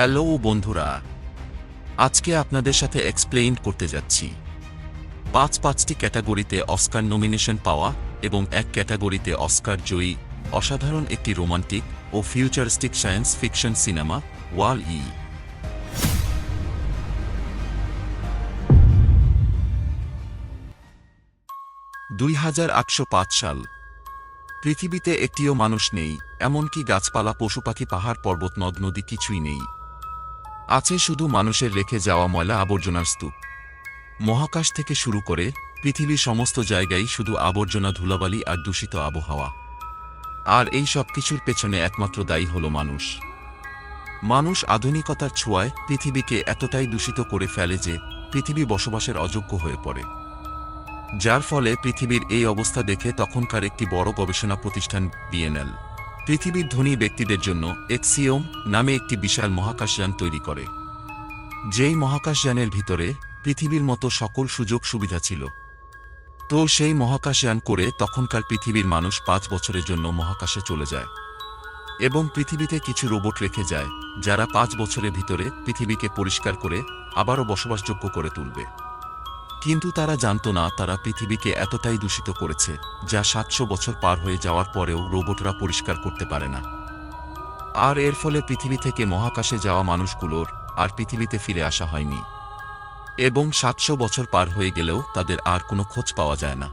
Hello বন্ধুরা, আজকে আপনাদের সাথে এক্সপ্লেইন করতে যাচ্ছি। পাঁচ পাঁচটি ক্যাটাগরিতে অস্কার নমিনেশন পাওয়া এবং এক ক্যাটাগরিতে অস্কার জয়ী অসাধারণ একটি রোমান্টিক ও futuristic science fiction cinema wall E দুই হাজার আটশো পাঁচ সাল। পৃথিবীতে একটিও মানুষ নেই, এমনকি গাছপালা পশুপাখি পাহাড়, পর্বত, নদ, নদী কিছুই নেই। আছে শুধু মানুষের রেখে যাওয়া ময়লা আবর্জনার স্তূপ। মহাকাশ থেকে শুরু করে পৃথিবীর সমস্ত জায়গায় শুধু আবর্জনা ধুলাবালি আর দূষিত আবহাওয়া। আর এই সব কিছুর পেছনে একমাত্র দায়ী হল মানুষ। মানুষ আধুনিকতার ছোঁয়ায় পৃথিবীকে এতটাই দূষিত করে ফেলে যে পৃথিবী বসবাসের অযোগ্য হয়ে পড়ে। যার ফলে পৃথিবীর এই অবস্থা দেখে তখনকার একটি বড় গবেষণা প্রতিষ্ঠান বিএনএল পৃথিবীর ধনী ব্যক্তিদের জন্য এক্সিওম নামে একটি বিশাল মহাকাশযান তৈরি করে। যেই মহাকাশযানের ভিতরে পৃথিবীর মতো সকল সুযোগ সুবিধা ছিল। তো সেই মহাকাশযান করে তখনকার পৃথিবীর মানুষ পাঁচ বছরের জন্য মহাকাশে চলে যায়। এবং পৃথিবীতে কিছু রোবট রেখে যায়, যারা পাঁচ বছরের ভিতরে পৃথিবীকে পরিষ্কার করে আবারও বসবাসযোগ্য করে তুলবে। কিন্তু তারা জানত না তারা পৃথিবীকে এতটাই দূষিত করেছে, যা সাতশো বছর পার হয়ে যাওয়ার পরেও রোবটরা পরিষ্কার করতে পারে না। আর এর ফলে পৃথিবী থেকে মহাকাশে যাওয়া মানুষগুলোর আর পৃথিবীতে ফিরে আসা হয়নি। এবং সাতশো বছর পার হয়ে গেলেও তাদের আর কোনো খোঁজ পাওয়া যায় না।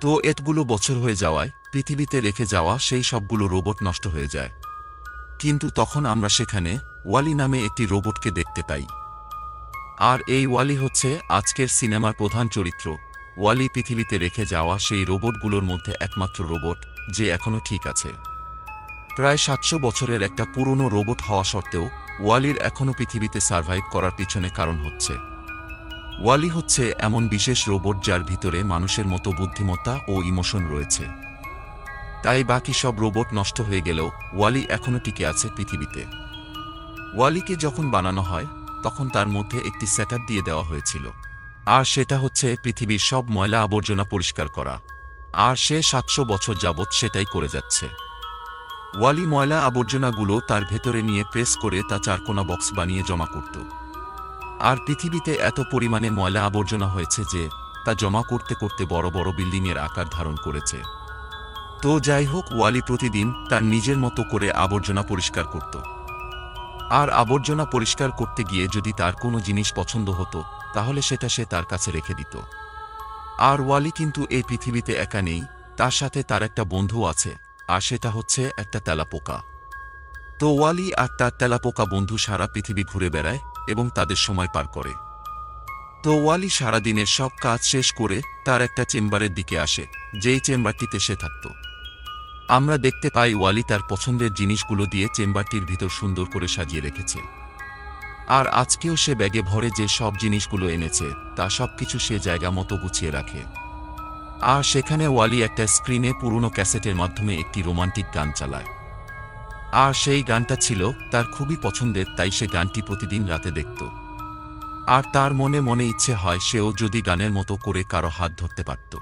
তো এতগুলো বছর হয়ে যাওয়ায় পৃথিবীতে রেখে যাওয়া সেই সবগুলো রোবট নষ্ট হয়ে যায়। কিন্তু তখন আমরা সেখানে ওয়ালি নামে একটি রোবটকে দেখতে পাই। আর এই ওয়ালি হচ্ছে আজকের সিনেমার প্রধান চরিত্র। ওয়ালি পৃথিবীতে রেখে যাওয়া সেই রোবটগুলোর মধ্যে একমাত্র রোবট, যে এখনও ঠিক আছে। প্রায় সাতশো বছরের একটা পুরনো রোবট হওয়া সত্ত্বেও, ওয়ালির এখনও পৃথিবীতে সার্ভাইভ করার পিছনে কারণ হচ্ছে। ওয়ালি হচ্ছে এমন বিশেষ রোবট যার ভিতরে মানুষের মতো বুদ্ধিমত্তা ও ইমোশন রয়েছে। তাই বাকি সব রোবট নষ্ট হয়ে গেলেও ওয়ালি এখনও টিকে আছে পৃথিবীতে। ওয়ালিকে যখন বানানো হয় তখন তার মধ্যে একটি সেট দিয়ে দেওয়া হয়েছিল। আর সেটা হচ্ছে পৃথিবীর সব ময়লা আবর্জনা পরিষ্কার করা। আর সে সাতশো বছর যাবৎ সেটাই করে যাচ্ছে। ওয়ালি ময়লা আবর্জনাগুলো তার ভেতরে নিয়ে প্রেস করে তা চারকোনা বক্স বানিয়ে জমা করত। আর পৃথিবীতে এত পরিমাণে ময়লা আবর্জনা হয়েছে যে, তা জমা করতে করতে বড় বড় বিল্ডিংয়ের আকার ধারণ করেছে। তো যাই হোক, ওয়ালি প্রতিদিন তার নিজের মতো করে আবর্জনা পরিষ্কার করত। আর আবর্জনা পরিষ্কার করতে গিয়ে যদি তার কোনো জিনিস পছন্দ হতো, তাহলে সেটা সে তার কাছে রেখে দিত। আর ওয়ালি কিন্তু এই পৃথিবীতে একা নেই, তার সাথে তার একটা বন্ধু আছে, আর সেটা হচ্ছে একটা তেলাপোকা। তো ওয়ালি আর তার তেলাপোকা বন্ধু সারা পৃথিবী ঘুরে বেড়ায় এবং তাদের সময় পার করে। তো ওয়ালি সারাদিনের সব কাজ শেষ করে তার একটা চেম্বারের দিকে আসে, যেই চেম্বারটিতে সে থাকত। আমরা দেখতে পাই ওয়ালি তার পছন্দের জিনিসগুলো দিয়ে চেম্বারটির ভিতর সুন্দর করে সাজিয়ে রেখেছে। আর আজকেও সে ব্যাগে ভরে যে সব জিনিসগুলো এনেছে, তা সব কিছু সে জায়গা মতো গুছিয়ে রাখে। আর সেখানে ওয়ালি একটা স্ক্রিনে পুরনো ক্যাসেটের মাধ্যমে একটি রোমান্টিক গান চালায়। আর সেই গানটা ছিল তার খুবই পছন্দের, তাই সে গানটি প্রতিদিন রাতে দেখত। আর তার মনে মনে ইচ্ছে হয় সেও যদি গানের মতো করে কারও হাত ধরতে পারত।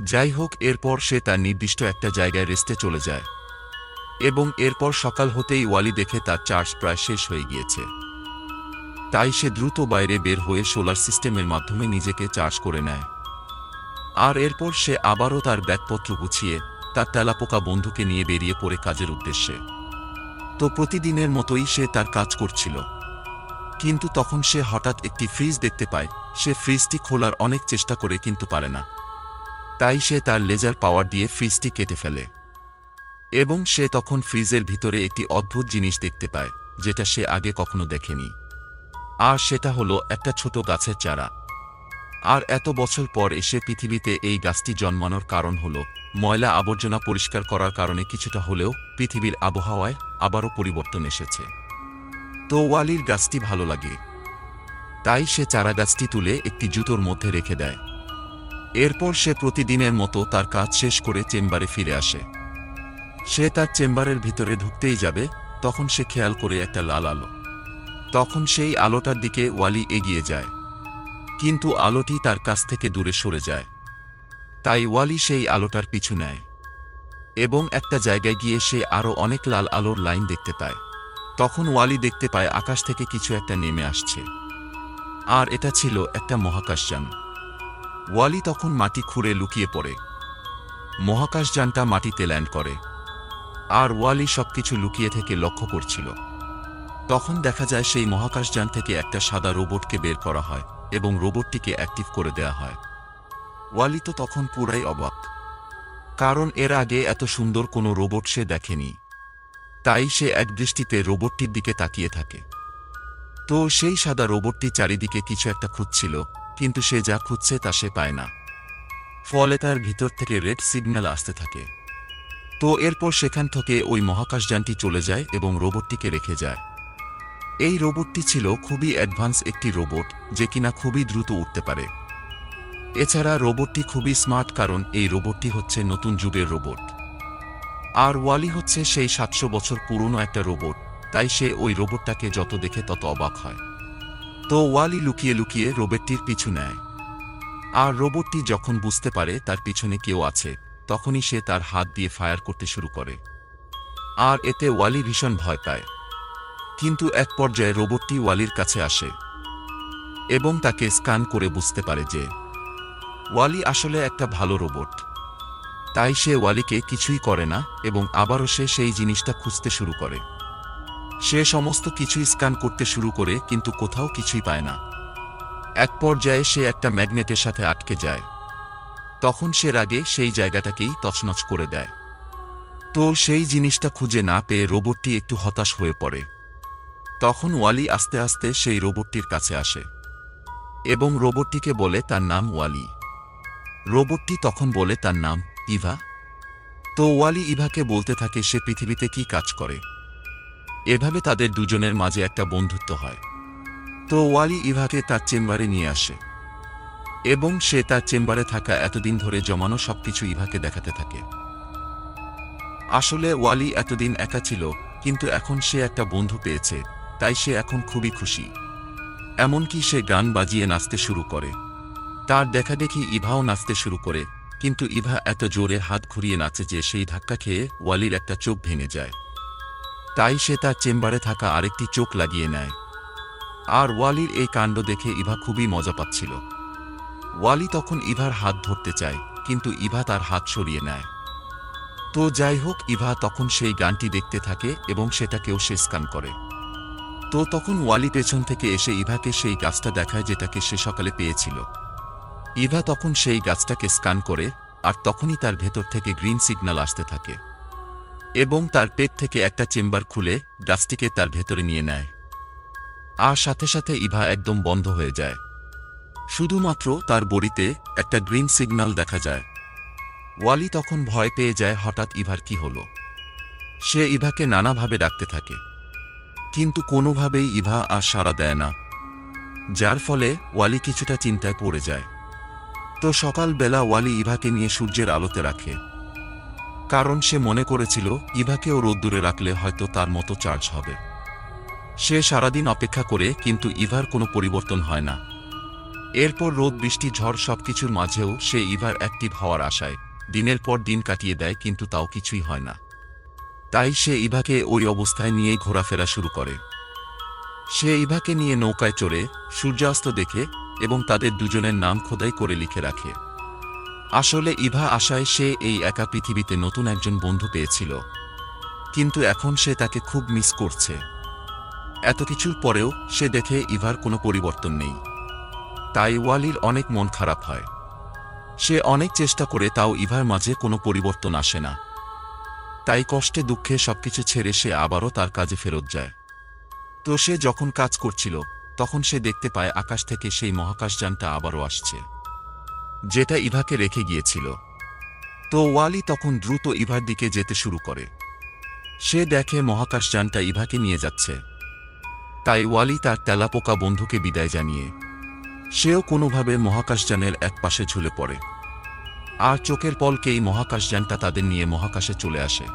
যাই হোক, এরপর সে তার নির্দিষ্ট একটা জায়গায় রেস্টে চলে যায়। এবং এরপর সকাল হতেই ওয়ালি দেখে তার চার্জ প্রায় শেষ হয়ে গিয়েছে। তাই সে দ্রুত বাইরে বের হয়ে সোলার সিস্টেমের মাধ্যমে নিজেকে চার্জ করে নেয়। আর এরপর সে আবারও তার ব্যাগপত্র গুছিয়ে তার তেলাপোকা বন্ধুকে নিয়ে বেরিয়ে পড়ে কাজের উদ্দেশ্যে। তো প্রতিদিনের মতোই সে তার কাজ করছিল। কিন্তু তখন সে হঠাৎ একটি ফ্রিজ দেখতে পায়। সে ফ্রিজটি খোলার অনেক চেষ্টা করে কিন্তু পারে না। তাই সে তার লেজার পাওয়ার দিয়ে ফ্রিজটি কেটে ফেলে। এবং সে তখন ফ্রিজের ভিতরে একটি অদ্ভুত জিনিস দেখতে পায়, যেটা সে আগে কখনো দেখেনি। আর সেটা হলো একটা ছোট গাছের চারা। আর এত বছর পর এসে পৃথিবীতে এই গাছটি জন্মানোর কারণ হল, ময়লা আবর্জনা পরিষ্কার করার কারণে কিছুটা হলেও পৃথিবীর আবহাওয়ায় আবারও পরিবর্তন এসেছে। তো ওয়ালির গাছটি ভালো লাগে। তাই সে চারা গাছটি তুলে একটি জুতোর মধ্যে রেখে দেয়। এরপর সে প্রতিদিনের মতো তার কাজ শেষ করে চেম্বারে ফিরে আসে। সে তার চেম্বারের ভিতরে ঢুকতেই যাবে, তখন সে খেয়াল করে একটা লাল আলো। তখন সেই আলোটার দিকে ওয়ালি এগিয়ে যায়। কিন্তু আলোটি তার কাছ থেকে দূরে সরে যায়। তাই ওয়ালি সেই আলোটার পিছু নেয়। এবং একটা জায়গায় গিয়ে সে আরও অনেক লাল আলোর লাইন দেখতে পায়। তখন ওয়ালি দেখতে পায় আকাশ থেকে কিছু একটা নেমে আসছে। আর এটা ছিল একটা মহাকাশযান। ওয়ালি তখন মাটি খুঁড়ে লুকিয়ে পড়ে। মহাকাশযানটা মাটিতে ল্যান্ড করে। আর ওয়ালি সবকিছু লুকিয়ে থেকে লক্ষ্য করছিল। তখন দেখা যায় সেই মহাকাশযান থেকে একটা সাদা রোবটকে বের করা হয় এবং রোবটটিকে অ্যাক্টিভ করে দেয়া হয়। ওয়ালি তো তখন পুরাই অবাক। কারণ এর আগে এত সুন্দর কোনো রোবট সে দেখেনি। তাই সে এক দৃষ্টিতে রোবটটির দিকে তাকিয়ে থাকে। তো সেই সাদা রোবটটি চারিদিকে কিছু একটা খুঁজছিল কিন্তু সে যা খুঁজছে তা সে পায় না। ফলে তার ভিতর থেকে রেড সিগন্যাল আসতে থাকে। তো এরপর সেখান থেকে ওই মহাকাশযানটি চলে যায় এবং রোবটটিকে রেখে যায়। এই রোবটটি ছিল খুবই অ্যাডভান্স একটি রোবট, যে কিনা খুবই দ্রুত উঠতে পারে। এছাড়া রোবটটি খুবই স্মার্ট কারণ এই রোবটটি হচ্ছে নতুন যুগের রোবট। আর ওয়ালি হচ্ছে সেই সাতশো বছর পুরনো একটা রোবট, তাই সে ওই রোবটটাকে যত দেখে তত অবাক হয়। তো ওয়ালি লুকিয়ে লুকিয়ে রোবটটির পিছু নেয়। আর রোবটটি যখন বুঝতে পারে তার পিছনে কেউ আছে, তখনই সে তার হাত দিয়ে ফায়ার করতে শুরু করে। আর এতে ওয়ালি ভীষণ ভয় পায়। কিন্তু এক পর্যায়ে রোবটটি ওয়ালির কাছে আসে এবং তাকে স্ক্যান করে বুঝতে পারে যে ওয়ালি আসলে একটা ভালো রোবট। তাই সে ওয়ালিকে কিছুই করে না এবং আবারও সে সেই জিনিসটা খুঁজতে শুরু করে। সে সমস্ত কিছুই স্ক্যান করতে শুরু করে, কিন্তু কোথাও কিছুই পায় না। এক পর্যায়ে সে একটা ম্যাগনেটের সাথে আটকে যায়। তখন সে রাগে সেই জায়গাটাকেই তছনছ করে দেয়। তো সেই জিনিসটা খুঁজে না পেয়ে রোবটটি একটু হতাশ হয়ে পড়ে। তখন ওয়ালি আস্তে আস্তে সেই রোবটটির কাছে আসে। এবং রোবটটিকে বলে, তার নাম ওয়ালি। রোবটটি তখন বলে, তার নাম ইভা। তো ওয়ালি ইভাকে বলতে থাকে, সে পৃথিবীতে কি কাজ করে? এভাবে তাদের দুজনের মাঝে একটা বন্ধুত্ব হয়। তো ওয়ালি ইভাকে তার চেম্বারে নিয়ে আসে। এবং সে তার চেম্বারে থাকা এতদিন ধরে জমানো সবকিছু ইভাকে দেখাতে থাকে। আসলে ওয়ালি এতদিন একা ছিল, কিন্তু এখন সে একটা বন্ধু পেয়েছে, তাই সে এখন খুবই খুশি। এমনকি সে গান বাজিয়ে নাচতে শুরু করে। তার দেখা দেখি ইভাও নাচতে শুরু করে, কিন্তু ইভা এত জোরে হাত ঘুরিয়ে নাচে যে সেই ধাক্কা খেয়ে ওয়ালির একটা চোখ ভেঙে যায়। তাই সে তার চেম্বারে থাকা আরেকটি চোখ লাগিয়ে নেয়। আর ওয়ালির এই কাণ্ড দেখে ইভা খুবই মজা পাচ্ছিল। ওয়ালি তখন ইভার হাত ধরতে চায়, কিন্তু ইভা তার হাত সরিয়ে নেয়। তো যাই হোক, ইভা তখন সেই গানটি দেখতে থাকে এবং সেটাকেও সে স্কান করে। তো তখন ওয়ালি পেছন থেকে এসে ইভাকে সেই গাছটা দেখায় যেটাকে সে সকালে পেয়েছিল। ইভা তখন সেই গাছটাকে স্ক্যান করে, আর তখনই তার ভেতর থেকে গ্রিন সিগন্যাল আসতে থাকে। এবং তার পেট থেকে একটা চেম্বার খুলে গাছটিকে তার ভেতরে নিয়ে নেয়। আর সাথে সাথে ইভা একদম বন্ধ হয়ে যায়। শুধুমাত্র তার বড়িতে একটা গ্রিন সিগন্যাল দেখা যায়। ওয়ালি তখন ভয় পেয়ে যায় হঠাৎ ইভার কি হলো। সে ইভাকে নানাভাবে ডাকতে থাকে। কিন্তু কোনোভাবেই ইভা আর সাড়া দেয় না। যার ফলে ওয়ালি কিছুটা চিন্তায় পড়ে যায়। তো সকালবেলা ওয়ালি ইভাকে নিয়ে সূর্যের আলোতে রাখে। কারণ সে মনে করেছিল, ইভাকেও রোদ্দুরে রাখলে হয়তো তার মতো চার্জ হবে। সে সারাদিন অপেক্ষা করে, কিন্তু ইভার কোনো পরিবর্তন হয় না। এরপর রোদ, বৃষ্টি, ঝড় সবকিছুর মাঝেও সে ইভার অ্যাক্টিভ হওয়ার আশায়, দিনের পর দিন কাটিয়ে দেয়, কিন্তু তাও কিছুই হয় না। তাই সে ইভাকে ওই অবস্থায় নিয়েই ঘোরাফেরা শুরু করে। সে ইভাকে নিয়ে নৌকায় চড়ে, সূর্যাস্ত দেখে এবং তাদের দুজনের নাম খোদাই করে লিখে রাখে। আসলে ইভা আশায় সে এই একা পৃথিবীতে নতুন একজন বন্ধু পেয়েছিল। কিন্তু এখন সে তাকে খুব মিস করছে। এত কিছুর পরেও সে দেখে ইভার কোনো পরিবর্তন নেই। তাই ওয়ালির অনেক মন খারাপ হয়। সে অনেক চেষ্টা করে তাও ইভার মাঝে কোনো পরিবর্তন আসে না। তাই কষ্টে দুঃখে সবকিছু ছেড়ে সে আবারও তার কাজে ফেরত যায়। তো সে যখন কাজ করছিল, তখন সে দেখতে পায় আকাশ থেকে সেই মহাকাশযানটা আবারও আসছে। যেটা ইভাকে রেখে গিয়েছিল। তো ওয়ালি তখন দ্রুত ইভার দিকে যেতে শুরু করে। সে দেখে মহাকাশযানটা ইভাকে নিয়ে যাচ্ছে। তাই ওয়ালি তার তেলাপোকা বন্ধুকে বিদায় জানিয়ে, সেও কোনোভাবে মহাকাশযানের এক পাশে ঝুলে পড়ে। আর চোখের পলকেই মহাকাশযানটা তাদের নিয়ে মহাকাশে চলে আসে।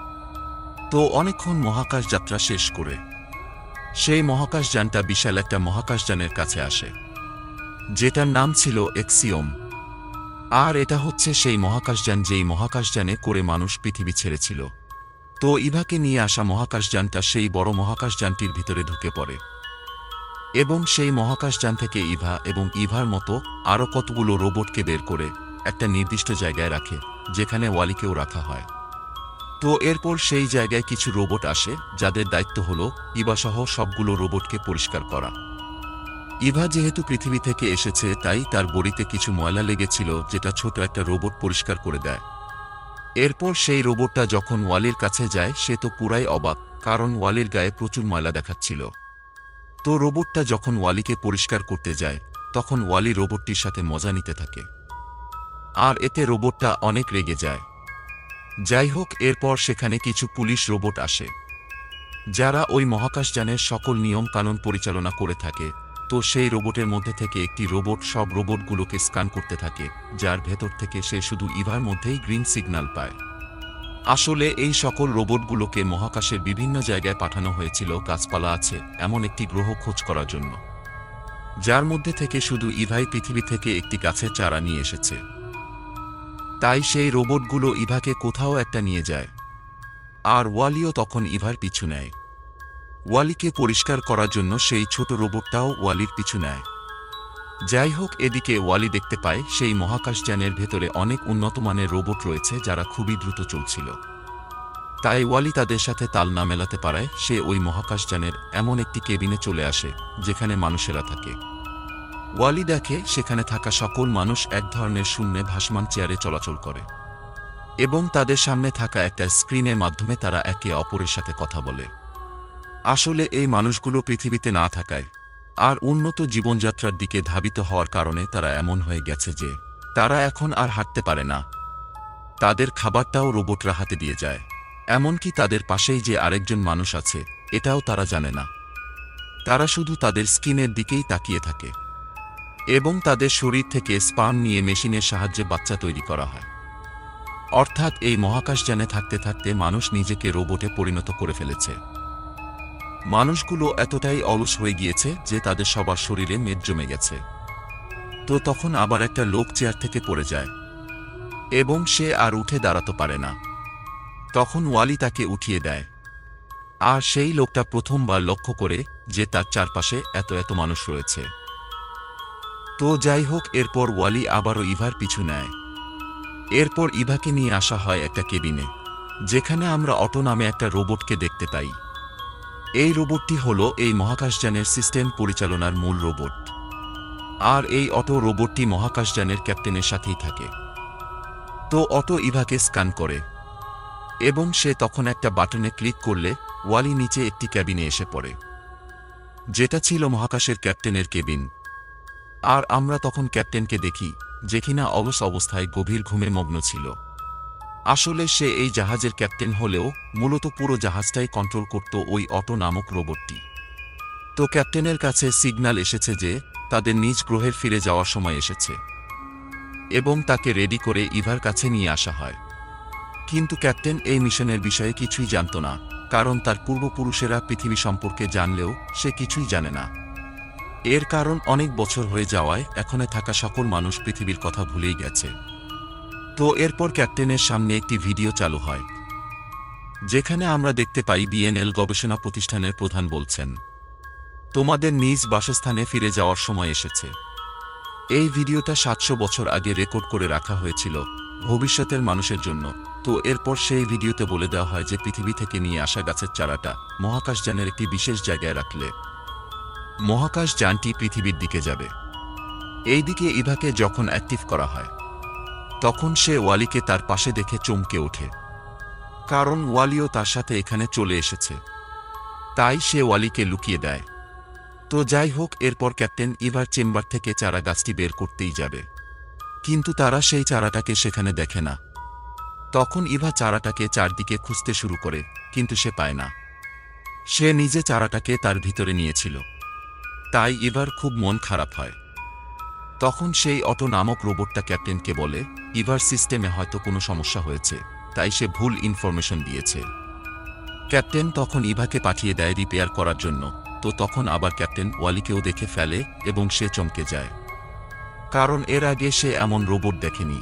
তো অনেকক্ষণ মহাকাশ যাত্রা শেষ করে, সেই মহাকাশযানটা বিশাল একটা মহাকাশযানের কাছে আসে, যেটার নাম ছিল এক্সিওম। আর এটা হচ্ছে সেই মহাকাশযান যেই মহাকাশযানে করে মানুষ পৃথিবী ছেড়েছিল। তো ইভাকে নিয়ে আসা মহাকাশযানটা সেই বড় মহাকাশযানটির ভিতরে ঢুকে পড়ে। এবং সেই মহাকাশযান থেকে ইভা এবং ইভার মতো আরও কতগুলো রোবটকে বের করে একটা নির্দিষ্ট জায়গায় রাখে, যেখানে ওয়ালিকেও রাখা হয়। তো এরপর সেই জায়গায় কিছু রোবট আসে, যাদের দায়িত্ব হল ইভাসহ সবগুলো রোবটকে পরিষ্কার করা। ইভা যেহেতু পৃথিবী থেকে এসেছে, তাই তার বড়িতে কিছু ময়লা লেগেছিল, যেটা ছোট একটা রোবট পরিষ্কার করে দেয়। এরপর সেই রোবটটা যখন ওয়ালির কাছে যায়, সে তো পুরাই অবাক, কারণ ওয়ালির গায়ে প্রচুর ময়লা দেখাচ্ছিল। তো রোবটটা যখন ওয়ালিকে পরিষ্কার করতে যায়, তখন ওয়ালি রোবটটির সাথে মজা নিতে থাকে। আর এতে রোবটটা অনেক রেগে যায়। যাই হোক, এরপর সেখানে কিছু পুলিশ রোবট আসে। যারা ওই মহাকাশযানের সকল নিয়ম কানুন পরিচালনা করে থাকে তো সেই রোবটের মধ্যে থেকে একটি রোবট সব রোবটগুলোকে স্ক্যান করতে থাকে, যার ভেতর থেকে সে শুধু ইভার মধ্যেই গ্রিন সিগন্যাল পায়। আসলে এই সকল রোবটগুলোকে মহাকাশের বিভিন্ন জায়গায় পাঠানো হয়েছিল, গাছপালা আছে, এমন একটি গ্রহ খোঁজ করার জন্য। যার মধ্যে থেকে শুধু ইভাই পৃথিবী থেকে একটি গাছের চারা নিয়ে এসেছে। তাই সেই রোবটগুলো ইভাকে কোথাও একটা নিয়ে যায়। আর ওয়ালিও তখন ইভার পিছু নেয়। ওয়ালিকে পরিষ্কার করার জন্য সেই ছোট রোবটটাও ওয়ালির পিছু নেয়। যাই হোক, এদিকে ওয়ালি দেখতে পায় সেই মহাকাশযানের ভেতরে অনেক উন্নত মানের রোবট রয়েছে যারা খুবই দ্রুত চলছিল। তাই ওয়ালি তাদের সাথে তাল না মেলাতে পারায় সে ওই মহাকাশযানের এমন একটি কেবিনে চলে আসে, যেখানে মানুষেরা থাকে। ওয়ালি দেখে সেখানে থাকা সকল মানুষ এক ধরনের শূন্যে ভাসমান চেয়ারে চলাচল করে এবং তাদের সামনে থাকা একটা স্ক্রিনের মাধ্যমে তারা একে অপরের সাথে কথা বলে। আসলে এই মানুষগুলো পৃথিবীতে না থাকায়, আর উন্নত জীবনযাত্রার দিকে ধাবিত হওয়ার কারণে তারা এমন হয়ে গেছে যে, তারা এখন আর হাঁটতে পারে না। তাদের খাবারটাও রোবটরা হাতে দিয়ে যায়। এমনকি তাদের পাশেই যে আরেকজন মানুষ আছে, এটাও তারা জানে না। তারা শুধু তাদের স্কিনের দিকেই তাকিয়ে থাকে। এবং তাদের শরীর থেকে স্পাম নিয়ে মেশিনের সাহায্যে বাচ্চা তৈরি করা হয়। অর্থাৎ এই মহাকাশ মহাকাশযানে থাকতে থাকতে মানুষ নিজেকে রোবটে পরিণত করে ফেলেছে। মানুষগুলো এতটাই অলস হয়ে গিয়েছে যে তাদের সবার শরীরে মেদ জমে গেছে। তো তখন আবার একটা লোক চেয়ার থেকে পড়ে যায়। এবং সে আর উঠে দাঁড়াতে পারে না। তখন ওয়ালি তাকে উঠিয়ে দেয়। আর সেই লোকটা প্রথমবার লক্ষ্য করে যে তার চারপাশে এত এত মানুষ রয়েছে। তো যাই হোক, এরপর ওয়ালি আবারও ইভার পিছু নেয়। এরপর ইভাকে নিয়ে আসা হয় একটা কেবিনে, যেখানে আমরা অটো নামে একটা রোবটকে দেখতে পাই। এই রোবটটি হল এই মহাকাশযানের সিস্টেম পরিচালনার মূল রোবট। আর এই অটো রোবটটি মহাকাশযানের ক্যাপ্টেনের সাথেই থাকে। তো অটো ইভাকে স্ক্যান করে এবং সে তখন একটা বাটনে ক্লিক করলে ওয়ালি নিচে একটি ক্যাবিনে এসে পড়ে। যেটা ছিল মহাকাশের ক্যাপ্টেনের কেবিন। আর আমরা তখন ক্যাপ্টেনকে দেখি যে কিনা অলস অবস্থায় গভীর ঘুমে মগ্ন ছিল। আসলে সে এই জাহাজের ক্যাপ্টেন হলেও মূলত পুরো জাহাজটাই কন্ট্রোল করত ওই অটো নামক রোবটটি তো ক্যাপ্টেনের কাছে সিগন্যাল এসেছে যে, তাদের নিজ গ্রহের ফিরে যাওয়ার সময় এসেছে। এবং তাকে রেডি করে ইভার কাছে নিয়ে আসা হয়। কিন্তু ক্যাপ্টেন এই মিশনের বিষয়ে কিছুই জানত না, কারণ তার পূর্বপুরুষেরা পৃথিবী সম্পর্কে জানলেও সে কিছুই জানে না। এর কারণ অনেক বছর হয়ে যাওয়ায় এখনে থাকা সকল মানুষ পৃথিবীর কথা ভুলেই গেছে। তো এরপর ক্যাপ্টেনের সামনে একটি ভিডিও চালু হয়, যেখানে আমরা দেখতে পাই বিএনএল গবেষণা প্রতিষ্ঠানের প্রধান বলছেন, তোমাদের নিজ বাসস্থানে ফিরে যাওয়ার সময় এসেছে। এই ভিডিওটা সাতশো বছর আগে রেকর্ড করে রাখা হয়েছিল ভবিষ্যতের মানুষের জন্য। তো এরপর সেই ভিডিওতে বলে দেওয়া হয় যে পৃথিবী থেকে নিয়ে আসা গাছের চারাটা মহাকাশযানের একটি বিশেষ জায়গায় রাখলে মহাকাশ যানটি পৃথিবীর দিকে যাবে। এই দিকে ইভাকে যখন অ্যাক্টিভ করা হয় তখন সে ওয়ালিকে তার পাশে দেখে চমকে ওঠে। কারণ ওয়ালিও তার সাথে এখানে চলে এসেছে। তাই সে ওয়ালিকে লুকিয়ে দেয়। তো যাই হোক, এরপর ক্যাপ্টেন ইভার চেম্বার থেকে চারা গাছটি বের করতেই যাবে। কিন্তু তারা সেই চারাটাকে সেখানে দেখে না। তখন ইভা চারাটাকে চারদিকে খুঁজতে শুরু করে, কিন্তু সে পায় না। সে নিজে চারাটাকে তার ভিতরে নিয়েছিল। তাই ইভার খুব মন খারাপ হয়। তখন সেই অটো নামক রোবটটা ক্যাপ্টেনকে বলে ইভার সিস্টেমে হয়তো কোনো সমস্যা হয়েছে। তাই সে ভুল ইনফরমেশন দিয়েছে। ক্যাপ্টেন তখন ইভাকে পাঠিয়ে দেয় রিপেয়ার করার জন্য। তো তখন আবার ক্যাপ্টেন ওয়ালিকেও দেখে ফেলে এবং সে চমকে যায়। কারণ এর আগে সে এমন রোবট দেখেনি।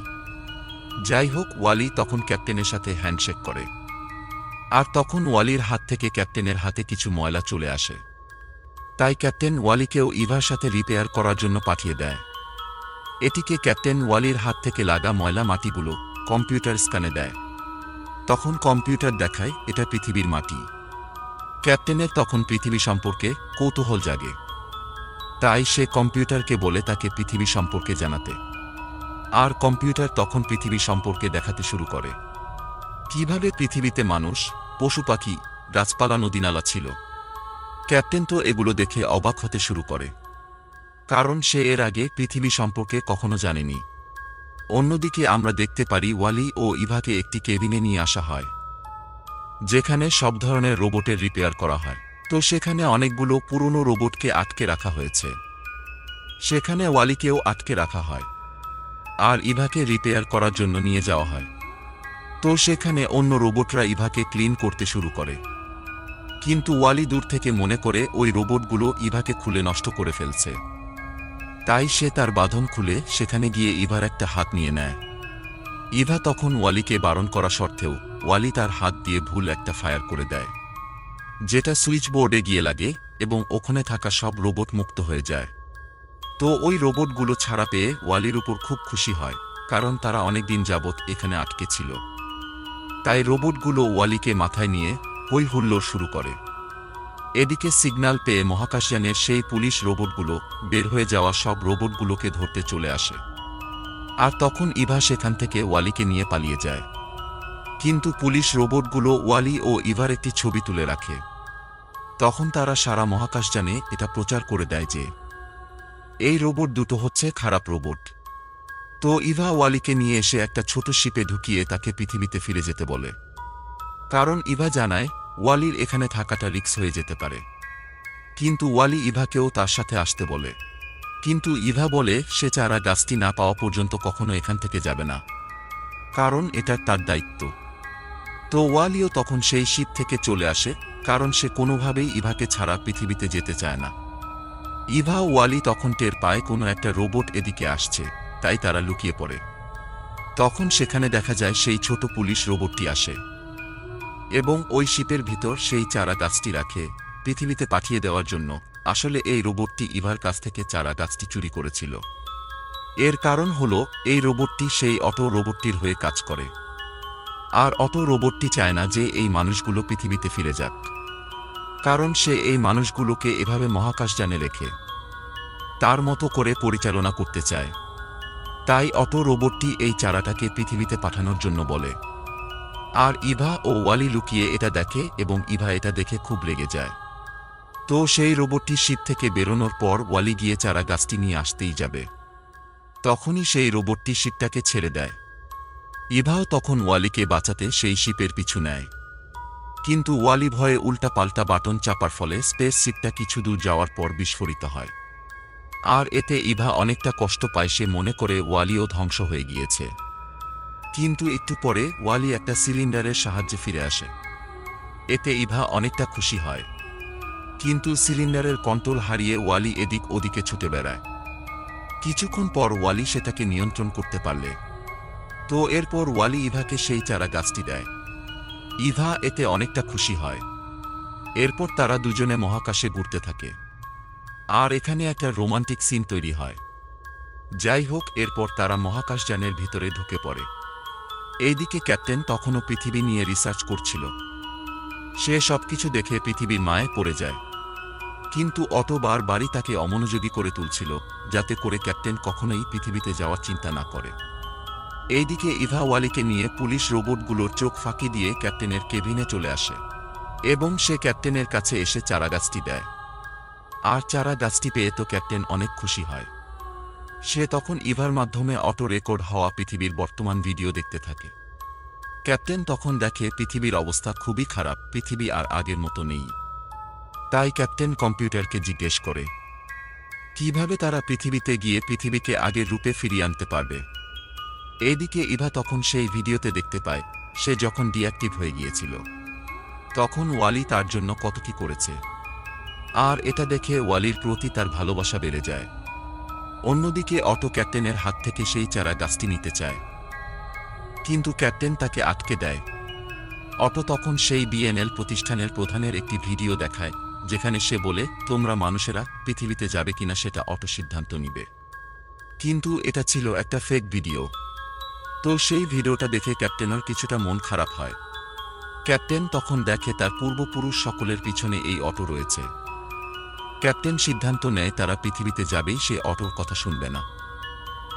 যাই হোক, ওয়ালি তখন ক্যাপ্টেনের সাথে হ্যান্ডশেক করে। আর তখন ওয়ালির হাত থেকে ক্যাপ্টেনের হাতে কিছু ময়লা চলে আসে। তাই ক্যাপ্টেন ওয়ালিকেও ইভার সাথে রিপেয়ার করার জন্য পাঠিয়ে দেয়। এটিকে ক্যাপ্টেন ওয়ালির হাত থেকে লাগা ময়লা মাটিগুলো কম্পিউটার স্ক্যানে দেয়। তখন কম্পিউটার দেখায় এটা পৃথিবীর মাটি। ক্যাপ্টেনের তখন পৃথিবী সম্পর্কে কৌতূহল জাগে। তাই সে কম্পিউটারকে বলে তাকে পৃথিবী সম্পর্কে জানাতে। আর কম্পিউটার তখন পৃথিবী সম্পর্কে দেখাতে শুরু করে। কীভাবে পৃথিবীতে মানুষ, পশু পাখি, গাছপালা, নদীনালা ছিল? ক্যাপ্টেন তো এগুলো দেখে অবাক হতে শুরু করে। কারণ সে এর আগে পৃথিবী সম্পর্কে কখনো জানেনি। অন্যদিকে আমরা দেখতে পারি ওয়ালি ও ইভাকে একটি কেবিনে নিয়ে আসা হয়, যেখানে সব ধরনের রোবটের রিপেয়ার করা হয়। তো সেখানে অনেকগুলো পুরনো রোবটকে আটকে রাখা হয়েছে। সেখানে ওয়ালিকেও আটকে রাখা হয় আর ইভাকে রিপেয়ার করার জন্য নিয়ে যাওয়া হয়। তো সেখানে অন্য রোবটরা ইভাকে ক্লিন করতে শুরু করে। কিন্তু ওয়ালি দূর থেকে মনে করে ওই রোবটগুলো ইভাকে খুলে নষ্ট করে ফেলছে। তাই সে তার বাঁধন খুলে সেখানে গিয়ে ইভার একটা হাত নিয়ে নেয়। ইভা তখন ওয়ালিকে বারণ করা সত্ত্বেও ওয়ালি তার হাত দিয়ে ভুল একটা ফায়ার করে দেয়, যেটা সুইচ বোর্ডে গিয়ে লাগে এবং ওখানে থাকা সব রোবট মুক্ত হয়ে যায়। তো ওই রোবটগুলো ছাড়া পেয়ে ওয়ালির উপর খুব খুশি হয়, কারণ তারা অনেক দিন যাবৎ এখানে আটকে ছিল। তাই রোবটগুলো ওয়ালিকে মাথায় নিয়ে হই হুল্লোড় শুরু করে। এদিকে সিগন্যাল পেয়ে মহাকাশযানের সেই পুলিশ রোবটগুলো বের হয়ে যাওয়া সব রোবটগুলোকে ধরতে চলে আসে। আর তখন ইভা সেখান থেকে ওয়ালিকে নিয়ে পালিয়ে যায়। কিন্তু পুলিশ রোবটগুলো ওয়ালি ও ইভার একটি ছবি তুলে রাখে। তখন তারা সারা মহাকাশযানে এটা প্রচার করে দেয় যে, এই রোবট দুটো হচ্ছে খারাপ রোবট। তো ইভা ওয়ালিকে নিয়ে এসে একটা ছোট শিপে ঢুকিয়ে তাকে পৃথিবীতে ফিরে যেতে বলে। কারণ ইভা জানায় ওয়ালির এখানে থাকাটা রিক্স হয়ে যেতে পারে। কিন্তু ওয়ালি ইভাকেও তার সাথে আসতে বলে। কিন্তু ইভা বলে, সে চারা গাছটি না পাওয়া পর্যন্ত কখনো এখান থেকে যাবে না। কারণ এটা তার দায়িত্ব। তো ওয়ালিও তখন সেই শীত থেকে চলে আসে, কারণ সে কোনোভাবেই ইভাকে ছাড়া পৃথিবীতে যেতে চায় না। ইভা ওয়ালি তখন টের পায় কোনো একটা রোবট এদিকে আসছে, তাই তারা লুকিয়ে পড়ে। তখন সেখানে দেখা যায় সেই ছোট পুলিশ রোবটটি আসে। এবং ওই শিপের ভিতর সেই চারা গাছটি রাখে, পৃথিবীতে পাঠিয়ে দেওয়ার জন্য। আসলে এই রোবটটি ইভার কাছ থেকে চারা গাছটি চুরি করেছিল। এর কারণ হল, এই রোবটটি সেই অটো রোবটটির হয়ে কাজ করে। আর অটো রোবটটি চায় না যে এই মানুষগুলো পৃথিবীতে ফিরে যাক। কারণ সে এই মানুষগুলোকে এভাবে মহাকাশযানে রেখে, তার মতো করে পরিচালনা করতে চায়। তাই অটো রোবটটি এই চারাটাকে পৃথিবীতে পাঠানোর জন্য বলে। আর ইভা ও ওয়ালি লুকিয়ে এটা দেখে এবং ইভা এটা দেখে খুব রেগে যায়। তো সেই রোবটটি শিপ থেকে বেরোনোর পর ওয়ালি গিয়ে চারা গাছটি নিয়ে আসতেই যাবে। তখনই সেই রোবটটি শিপটাকে ছেড়ে দেয়। ইভাও তখন ওয়ালিকে বাঁচাতে সেই শিপের পিছু নেয়। কিন্তু ওয়ালি ভয়ে উল্টা পাল্টা বাটন চাপার ফলে স্পেস শিপটা কিছু দূর যাওয়ার পর বিস্ফোরিত হয়। আর এতে ইভা অনেকটা কষ্ট পায় সে মনে করে ওয়ালিও ধ্বংস হয়ে গিয়েছে। কিন্তু একটু পরে ওয়ালি একটা সিলিন্ডারের সাহায্যে ফিরে আসে। এতে ইভা অনেকটা খুশি হয়। কিন্তু সিলিন্ডারের কন্ট্রোল হারিয়ে ওয়ালি এদিক ওদিকে ছুটে বেড়ায়। কিছুক্ষণ পর ওয়ালি সেটাকে নিয়ন্ত্রণ করতে পারলে। তো এরপর ওয়ালি ইভাকে সেই চারা গাছটি দেয়। ইভা এতে অনেকটা খুশি হয়। এরপর তারা দুজনে মহাকাশে ঘুরতে থাকে। আর এখানে একটা রোমান্টিক সিন তৈরি হয়। যাই হোক, এরপর তারা মহাকাশযানের ভিতরে ঢুকে পড়ে। এইদিকে ক্যাপ্টেন তখনও পৃথিবী নিয়ে রিসার্চ করছিল। সে সবকিছু দেখে পৃথিবীর মায়ে পড়ে যায়। কিন্তু অতবার বাড়ি তাকে অমনোযোগী করে তুলছিল, যাতে করে ক্যাপ্টেন কখনোই পৃথিবীতে যাওয়ার চিন্তা না করে। এইদিকে ইভা ওয়ালিকে নিয়ে পুলিশ রোবটগুলোর চোখ ফাঁকি দিয়ে ক্যাপ্টেনের কেবিনে চলে আসে, এবং সে ক্যাপ্টেনের কাছে এসে চারা গাছটি দেয়। আর চারা গাছটি পেয়ে তো ক্যাপ্টেন অনেক খুশি হয়। সে তখন ইভার মাধ্যমে অটো রেকর্ড হওয়া পৃথিবীর বর্তমান ভিডিও দেখতে থাকে। ক্যাপ্টেন তখন দেখে পৃথিবীর অবস্থা খুবই খারাপ, পৃথিবী আর আগের মতো নেই। তাই ক্যাপ্টেন কম্পিউটারকে জিজ্ঞেস করে, কীভাবে তারা পৃথিবীতে গিয়ে পৃথিবীকে আগের রূপে ফিরিয়ে আনতে পারবে? এদিকে ইভা তখন সেই ভিডিওতে দেখতে পায়, সে যখন ডিঅ্যাক্টিভ হয়ে গিয়েছিল। তখন ওয়ালি তার জন্য কত কি করেছে। আর এটা দেখে ওয়ালির প্রতি তার ভালোবাসা বেড়ে যায়। অন্যদিকে অটো ক্যাপ্টেনের হাত থেকে সেই চারা গাছটি নিতে চায়। কিন্তু ক্যাপ্টেন তাকে আটকে দেয়। অটো তখন সেই বিএনএল প্রতিষ্ঠানের প্রধানের একটি ভিডিও দেখায়, যেখানে সে বলে, তোমরা মানুষেরা পৃথিবীতে যাবে কিনা সেটা অটো সিদ্ধান্ত নিবে। কিন্তু এটা ছিল একটা ফেক ভিডিও তো সেই ভিডিওটা দেখে ক্যাপ্টেনের কিছুটা মন খারাপ হয়। ক্যাপ্টেন তখন দেখে তার পূর্বপুরুষ সকলের পিছনে এই অটো রয়েছে। ক্যাপ্টেন সিদ্ধান্ত নেয় তারা পৃথিবীতে যাবেই সে অটোর কথা শুনবে না।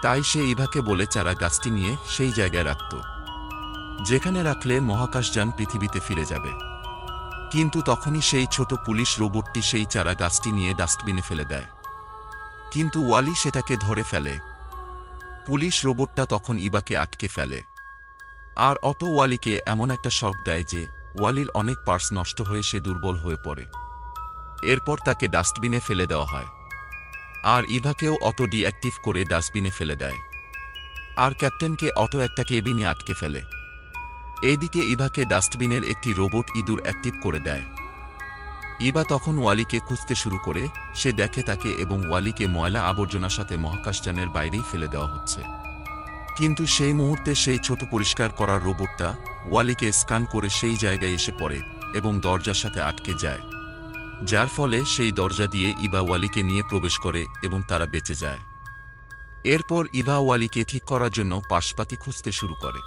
তাই সে ইভাকে বলে চারা গাছটি নিয়ে সেই জায়গায় রাখত। যেখানে রাখলে মহাকাশযান পৃথিবীতে ফিরে যাবে। কিন্তু তখনই সেই ছোট পুলিশ রোবটটি সেই চারা গাছটি নিয়ে ডাস্টবিনে ফেলে দেয়। কিন্তু ওয়ালি সেটাকে ধরে ফেলে। পুলিশ রোবটটা তখন ইবাকে আটকে ফেলে। আর অটো ওয়ালিকে এমন একটা শখ দেয় যে ওয়ালির অনেক পার্স নষ্ট হয়ে সে দুর্বল হয়ে পড়ে। এরপর তাকে ডাস্টবিনে ফেলে দেওয়া হয়। আর ইভাকেও অটো ডিঅ্যাক্টিভ করে ডাস্টবিনে ফেলে দেয়। আর ক্যাপ্টেনকে অটো একটা কেবিনে আটকে ফেলে। এইদিকে ইভাকে ডাস্টবিনের একটি রোবট ইঁদুর অ্যাক্টিভ করে দেয়। ইবা তখন ওয়ালিকে খুঁজতে শুরু করে, সে দেখে তাকে এবং ওয়ালিকে ময়লা আবর্জনার সাথে মহাকাশযানের বাইরেই ফেলে দেওয়া হচ্ছে। কিন্তু সেই মুহূর্তে সেই ছোট পরিষ্কার করার রোবটটা ওয়ালিকে স্ক্যান করে সেই জায়গায় এসে পড়ে এবং দরজার সাথে আটকে যায়। যার ফলে সেই দরজা দিয়ে ইবা ওয়ালিকে নিয়ে প্রবেশ করে এবং তারা বেঁচে যায়। এরপর ইবা ওয়ালিকে ঠিক করার জন্য পাশপাতি খুঁজতে শুরু করে।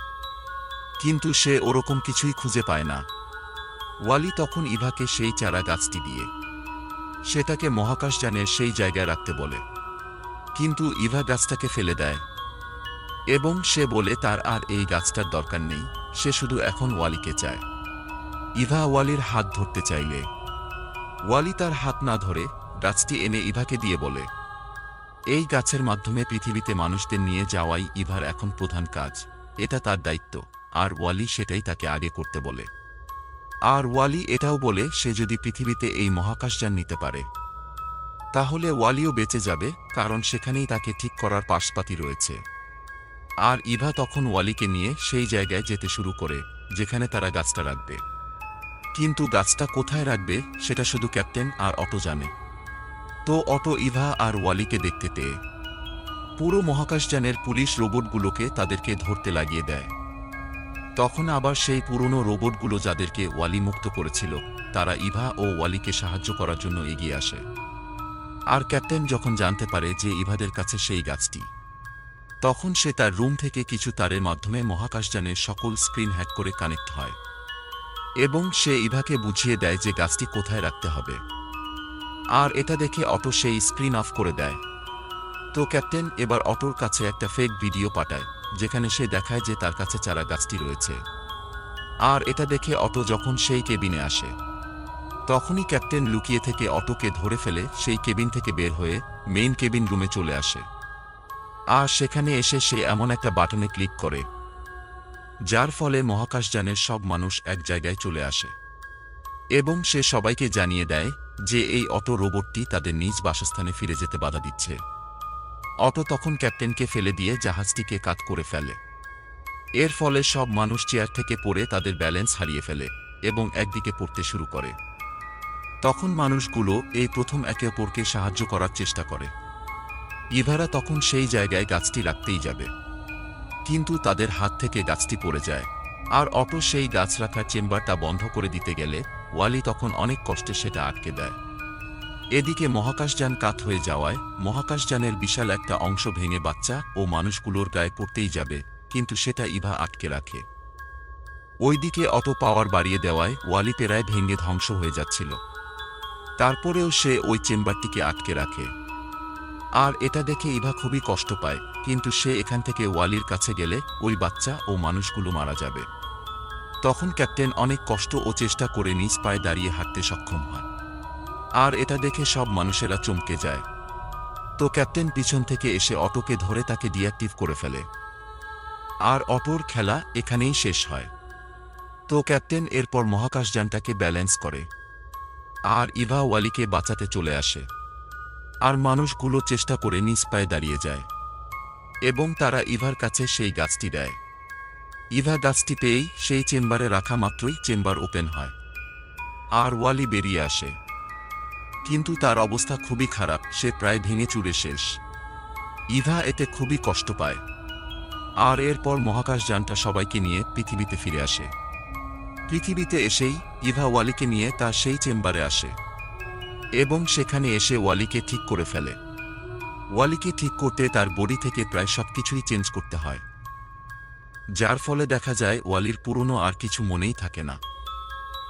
কিন্তু সে ওরকম কিছুই খুঁজে পায় না। ওয়ালি তখন ইভাকে সেই চারা গাছটি দিয়ে সেটাকে মহাকাশযানের সেই জায়গায় রাখতে বলে। কিন্তু ইভা গাছটাকে ফেলে দেয় এবং সে বলে, তার আর এই গাছটার দরকার নেই। সে শুধু এখন ওয়ালিকে চায়। ইভা ওয়ালির হাত ধরতে চাইলে ওয়ালি তার হাত না ধরে গাছটি এনে ইভাকে দিয়ে বলে, এই গাছের মাধ্যমে পৃথিবীতে মানুষদের নিয়ে যাওয়াই ইভার এখন প্রধান কাজ। এটা তার দায়িত্ব। আর ওয়ালি সেটাই তাকে আগে করতে বলে। আর ওয়ালি এটাও বলে, সে যদি পৃথিবীতে এই মহাকাশযান নিতে পারে, তাহলে ওয়ালিও বেঁচে যাবে, কারণ সেখানেই তাকে ঠিক করার পাশপাতি রয়েছে। আর ইভা তখন ওয়ালিকে নিয়ে সেই জায়গায় যেতে শুরু করে, যেখানে তারা গাছটা রাখবে। কিন্তু গাছটা কোথায় রাখবে সেটা শুধু ক্যাপ্টেন আর অটো জানে। তো অটো ইভা আর ওয়ালিকে দেখতে পেয়ে। পুরো মহাকাশযানের পুলিশ রোবটগুলোকে তাদেরকে ধরতে লাগিয়ে দেয়। তখন আবার সেই পুরনো রোবটগুলো যাদেরকে ওয়ালি মুক্ত করেছিল, তারা ইভা ও ওয়ালিকে সাহায্য করার জন্য এগিয়ে আসে। আর ক্যাপ্টেন যখন জানতে পারে যে ইভাদের কাছে সেই গাছটি, তখন সে তার রুম থেকে কিছু তারের মাধ্যমে মহাকাশযানের সকল স্ক্রিন হ্যাক করে কানেক্ট হয়। এবং সে ইভাকে বুঝিয়ে দেয় যে গাছটি কোথায় রাখতে হবে। আর এটা দেখে অটো সেই স্ক্রিন অফ করে দেয়। তো ক্যাপ্টেন, এবার অটোর কাছে একটা ফেক ভিডিও পাঠায়, যেখানে সে দেখায় যে তার কাছে চারা গাছটি রয়েছে। আর এটা দেখে অটো যখন সেই কেবিনে আসে, তখনই ক্যাপ্টেন লুকিয়ে থেকে অটোকে ধরে ফেলে সেই কেবিন থেকে বের হয়ে মেইন কেবিন রুমে চলে আসে। আর সেখানে এসে সে এমন একটা বাটনে ক্লিক করে যার ফলে মহাকাশযানের সব মানুষ এক জায়গায় চলে আসে। এবং সে সবাইকে জানিয়ে দেয় যে এই অটো রোবটটি তাদের নিজ বাসস্থানে ফিরে যেতে বাধা দিচ্ছে। অটো তখন ক্যাপ্টেনকে ফেলে দিয়ে জাহাজটিকে কাত করে ফেলে। এর ফলে সব মানুষ চেয়ার থেকে পড়ে তাদের ব্যালেন্স হারিয়ে ফেলে এবং একদিকে পড়তে শুরু করে। তখন মানুষগুলো এই প্রথম একে অপরকে সাহায্য করার চেষ্টা করে। ইভারা তখন সেই জায়গায় গাছটি রাখতেই যাবে। কিন্তু তাদের হাত থেকে গাছটি পড়ে যায়। আর অটো সেই গাছ রাখার চেম্বারটা বন্ধ করে দিতে গেলে ওয়ালি তখন অনেক কষ্টে সেটা আটকে দেয়। এদিকে মহাকাশযান কাত হয়ে যাওয়ায় মহাকাশযানের বিশাল একটা অংশ ভেঙে বাচ্চা ও মানুষগুলোর গায়ে পড়তেই যাবে, কিন্তু সেটা ইভা আটকে রাখে। ওইদিকে অটো পাওয়ার বাড়িয়ে দেওয়ায় ওয়ালি পেরায় ভেঙে ধ্বংস হয়ে যাচ্ছিল। তারপরেও সে ওই চেম্বারটিকে আটকে রাখে। আর এটা দেখে ইভা খুবই কষ্ট পায়, কিন্তু সে এখান থেকে ওয়ালির কাছে গেলে ওই বাচ্চা ও মানুষগুলো মারা যাবে। তখন ক্যাপ্টেন অনেক কষ্ট ও চেষ্টা করে নিজ পায়ে দাঁড়িয়ে হাঁটতে সক্ষম হয়। আর এটা দেখে সব মানুষেরা চমকে যায়। তো ক্যাপ্টেন পিছন থেকে এসে অটোকে ধরে তাকে ডিঅ্যাক্টিভ করে ফেলে। আর অটোর খেলা এখানেই শেষ হয়। তো ক্যাপ্টেন এরপর মহাকাশযানটাকে ব্যালেন্স করে। আর ইভা ওয়ালিকে বাঁচাতে চলে আসে। আর মানুষগুলো চেষ্টা করে নিজ পায়ে দাঁড়িয়ে যায়। এবং তারা ইভার কাছে সেই গাছটি দেয়। ইভা গাছটি পেয়েই সেই চেম্বারে রাখা মাত্রই চেম্বার ওপেন হয়। আর ওয়ালি বেরিয়ে আসে। কিন্তু তার অবস্থা খুবই খারাপ, সে প্রায় ভেঙে চুরে শেষ। ইভা এতে খুবই কষ্ট পায়। আর এরপর মহাকাশযানটা সবাইকে নিয়ে পৃথিবীতে ফিরে আসে। পৃথিবীতে এসেই ইভা ওয়ালিকে নিয়ে তার সেই চেম্বারে আসে। এবং সেখানে এসে ওয়ালিকে ঠিক করে ফেলে। ওয়ালিকে ঠিক করতে তার বডি থেকে প্রায় সবকিছুই চেঞ্জ করতে হয়। যার ফলে দেখা যায় ওয়ালির পুরনো আর কিছু মনেই থাকে না।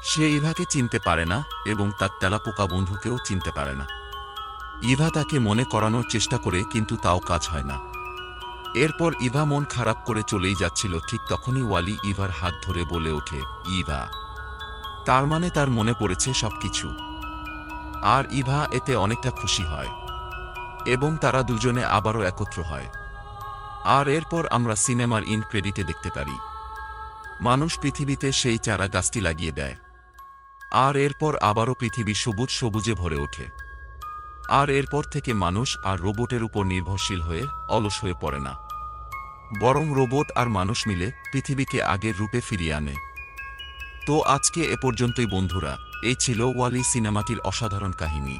সে ইভাকে চিনতে পারে না এবং তার তেলাপোকা বন্ধুকেও চিনতে পারে না। ইভা তাকে মনে করানোর চেষ্টা করে কিন্তু তাও কাজ হয় না। এরপর ইভা মন খারাপ করে চলেই যাচ্ছিল, ঠিক তখনই ওয়ালি ইভার হাত ধরে বলে ওঠে, ইভা। তার মানে তার মনে পড়েছে সবকিছু। আর ইভা এতে অনেকটা খুশি হয়। এবং তারা দুজনে আবারও একত্র হয়। আর এরপর আমরা সিনেমার ইন ক্রেডিটে দেখতে পারি। মানুষ পৃথিবীতে সেই চারা গাছটি লাগিয়ে দেয়। আর এরপর আবারও পৃথিবী সবুজ সবুজে ভরে ওঠে। আর এরপর থেকে মানুষ আর রোবটের উপর নির্ভরশীল হয়ে অলস হয়ে পড়ে না। বরং রোবট আর মানুষ মিলে পৃথিবীকে আগের রূপে ফিরিয়ে আনে। তো আজকে এ পর্যন্তই, বন্ধুরা। এই ছিল ওয়ালি সিনেমাটির অসাধারণ কাহিনী।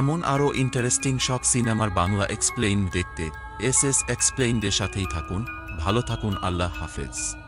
এমন আরও ইন্টারেস্টিং সব সিনেমার বাংলা এক্সপ্লেইন দেখতে, এস এস এক্সপ্লেইনদের সাথেই থাকুন, ভালো থাকুন, আল্লাহ হাফেজ।